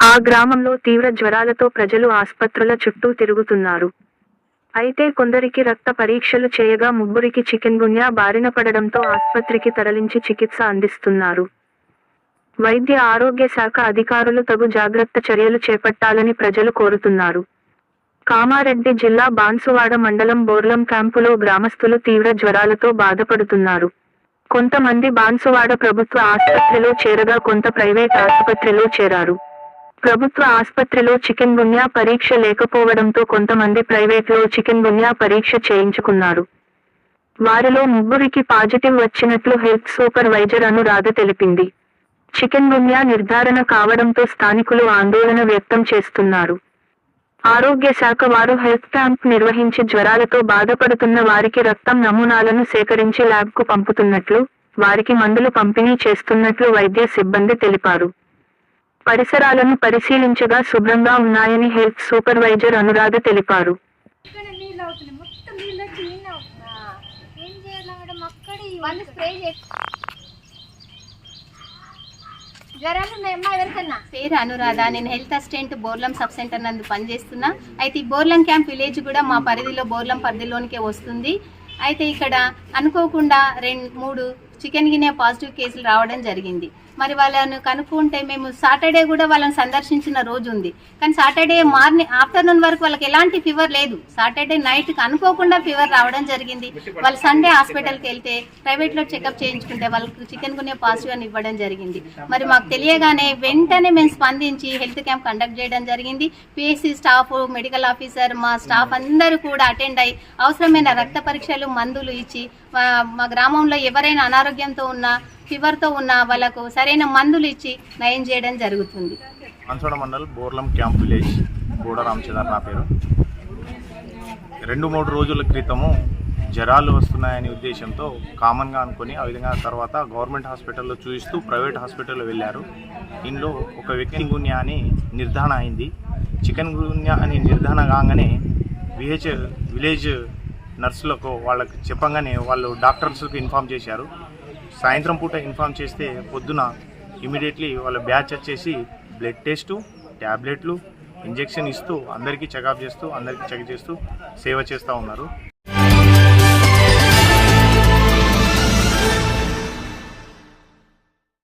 ఆ గ్రామంలో తీవ్ర జ్వరాలతో ప్రజలు ఆస్పత్రుల చుట్టూ తిరుగుతున్నారు. అయితే కొందరికి రక్త పరీక్షలు చేయగా ముగ్గురికి చికెన్ గున్యా బారిన పడడంతో ఆస్పత్రికి తరలించి చికిత్స అందిస్తున్నారు. వైద్య ఆరోగ్య శాఖ అధికారులు తగు జాగ్రత్త చర్యలు చేపట్టాలని ప్రజలు కోరుతున్నారు. కామారెడ్డి జిల్లా బాన్సువాడ మండలం బోర్లం క్యాంపులో గ్రామస్తులు తీవ్ర జ్వరాలతో బాధపడుతున్నారు. కొంతమంది బాన్సువాడ ప్రభుత్వ ఆసుపత్రిలో చేరగా కొంత ప్రైవేట్ ఆసుపత్రిలో చేరారు. ప్రభుత్వ ఆసుపత్రిలో చికెన్ గున్యా పరీక్ష లేకపోవడంతో కొంతమంది ప్రైవేట్లో చికెన్ గున్యా పరీక్ష చేయించుకున్నారు. వారిలో ముగ్గురికి పాజిటివ్ వచ్చినట్లు హెల్త్ సూపర్వైజర్ అనురాధ తెలిపింది. చికెన్ గున్యా నిర్ధారణ కావడంతో స్థానికులు ఆందోళన వ్యక్తం చేస్తున్నారు. ఆరోగ్య శాఖ వారు హెల్త్ క్యాంప్ నిర్వహించి జ్వరాలతో బాధపడుతున్న వారికి రక్తం నమూనాలను సేకరించి ల్యాబ్కు పంపుతున్నట్లు వారికి మందులు పంపిణీ చేస్తున్నట్లు వైద్య సిబ్బంది తెలిపారు. పరిసరాలను పరిశీలించగా శుభ్రంగా ఉన్నాయని హెల్త్ సూపర్వైజర్ అనురాధ తెలిపారు. పేరు అనురాధ. నేను health assistant Borlam sub centre నందు పనిచేస్తున్నా. అయితే ఈ బోర్లం క్యాంప్ విలేజ్ కూడా మా పరిధిలో బోర్లం పరిధిలోనికే వస్తుంది. అయితే ఇక్కడ అనుకోకుండా రెండు మూడు చికెన్ గినే పాజిటివ్ కేసులు రావడం జరిగింది. మరి వాళ్ళను కనుక్కుంటే మేము సాటర్డే కూడా వాళ్ళని సందర్శించిన రోజు ఉంది. కానీ సాటర్డే మార్నింగ్ ఆఫ్టర్నూన్ వరకు వాళ్ళకి ఎలాంటి ఫీవర్ లేదు. సాటర్డే నైట్ అనుకోకుండా ఫీవర్ రావడం జరిగింది. వాళ్ళు సండే హాస్పిటల్కి వెళ్తే ప్రైవేట్లో చెకప్ చేయించుకుంటే వాళ్ళకి చికెన్ గునే పాజిటివ్ అని ఇవ్వడం జరిగింది. మరి మాకు తెలియగానే వెంటనే మేము స్పందించి హెల్త్ క్యాంప్ కండక్ట్ చేయడం జరిగింది. పిఎస్సి స్టాఫ్ మెడికల్ ఆఫీసర్ మా స్టాఫ్ అందరూ కూడా అటెండ్ అయ్యి అవసరమైన రక్త పరీక్షలు మందులు ఇచ్చి మా- మా గ్రామంలో ఎవరైనా అనారోగ్యంతో ఉన్నా ఫీవర్తో ఉన్న వాళ్ళకు సరైన మందులు ఇచ్చి నయం చేయడం జరుగుతుంది. మంచోడ మండల్ బోర్లం క్యాంప్ విలేజ్ గూడ రామచంద్ర నా పేరు. రెండు మూడు రోజుల క్రితము జ్వరాలు వస్తున్నాయనే ఉద్దేశంతో కామన్గా అనుకుని ఆ విధంగా తర్వాత గవర్నమెంట్ హాస్పిటల్లో చూపిస్తూ ప్రైవేట్ హాస్పిటల్లో వెళ్ళారు. ఇందులో ఒక వ్యక్తి గున్యా అని నిర్ధారణ అయింది. చికెన్ గున్యా అని నిర్ధారణ కాగానే విహెచ్ విలేజ్ నర్సులకు వాళ్ళకి చెప్పంగానే వాళ్ళు డాక్టర్స్కి ఇన్ఫామ్ చేశారు. సాయంత్రం పూట ఇన్ఫామ్ చేస్తే పొద్దున ఇమీడియట్లీ వాళ్ళ బ్యాచ్ వచ్చేసి బ్లడ్ టెస్టు ట్యాబ్లెట్లు ఇంజెక్షన్ ఇస్తూ అందరికీ చెకప్ చేస్తూ అందరికీ చెక్ చేస్తూ సేవ చేస్తూ ఉన్నారు.